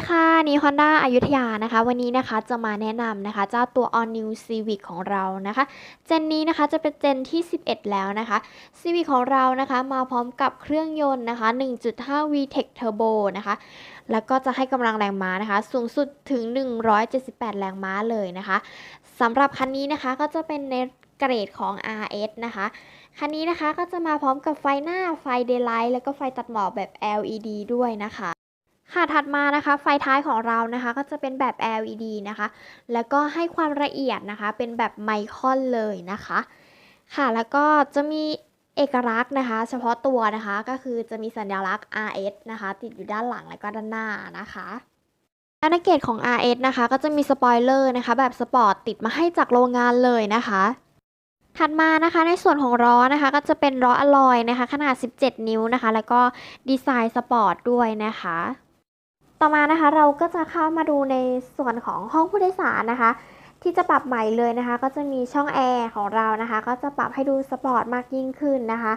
ีค่ะนี่ Honda อายุธยานะคะ วันนี้นะคะจะมาแนะนำนะคะเจ้าตัว All New Civic ของเรานะคะ เจนนี้นะคะจะเป็นเจนที่ 11 แล้วนะคะ Civic ของเรานะคะ มาพร้อมกับเครื่องยนต์นะคะ 1.5 VTEC Turbo นะคะ แล้วก็จะให้กำลังแรงม้านะคะ สูงสุดถึง 178 แรงม้าเลยนะคะสำหรับคันนี้นะคะก็จะเป็นในเกรดของ RS นะคะ คันนี้นะคะก็จะมาพร้อมกับไฟหน้าไฟ Daylight แล้วก็ไฟตัดหมอกแบบ LED ด้วยนะคะ ค่ะถัดมานะคะไฟท้ายของเรานะคะก็จะเป็นแบบ LED นะคะ แล้วก็ให้ความละเอียดนะคะ เป็นแบบไมครอนเลยนะคะ ค่ะแล้วก็จะมีเอกลักษณ์นะคะ เฉพาะตัวนะคะก็คือจะมีสัญลักษณ์ RS นะคะ ติดอยู่ด้านหลังและก็ด้านหน้านะคะและในเกตของ RS นะคะ ก็จะมีสปอยเลอร์นะคะ แบบสปอร์ตติดมาให้จากโรงงานเลยนะคะถัดมานะคะในส่วนของล้อนะคะ ก็จะเป็นล้ออลลอยนะคะ ขนาด 17 นิ้วนะคะ แล้วก็ดีไซน์สปอร์ตด้วยนะคะ ต่อมานะคะเราก็จะเข้ามาดูในส่วนของห้องผู้โดยสารนะคะ ที่จะปรับใหม่เลยนะคะ ก็จะมีช่องแอร์ของเรานะคะ ก็จะปรับให้ดูสปอร์ตมากยิ่งขึ้นนะคะ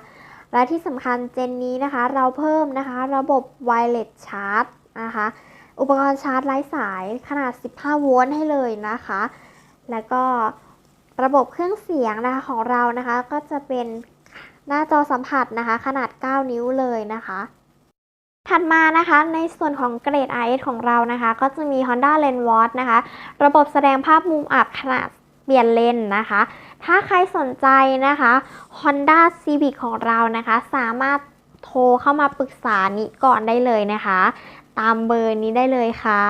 และที่สำคัญเจนนี้นะคะ เราเพิ่มนะคะ ระบบไวเลสชาร์จนะคะ อุปกรณ์ชาร์จไร้สายขนาด 15 โวลต์ให้เลยนะคะ แล้วก็ระบบเครื่องเสียงนะคะของเรานะคะ ก็จะเป็นหน้าจอสัมผัสนะคะ ขนาด 9 นิ้วเลยนะคะ ถัดมานะคะในส่วนของเกรด RS ของเรานะคะ ก็จะมี Honda Lens Watch นะคะ ระบบแสดงภาพมุมอับขนาดเปลี่ยนเลนนะคะ ถ้าใครสนใจนะคะ Honda Civic ของเรานะคะ สามารถโทรเข้ามาปรึกษานิก่อนได้เลยนะคะ ตามเบอร์นี้ได้เลยค่ะ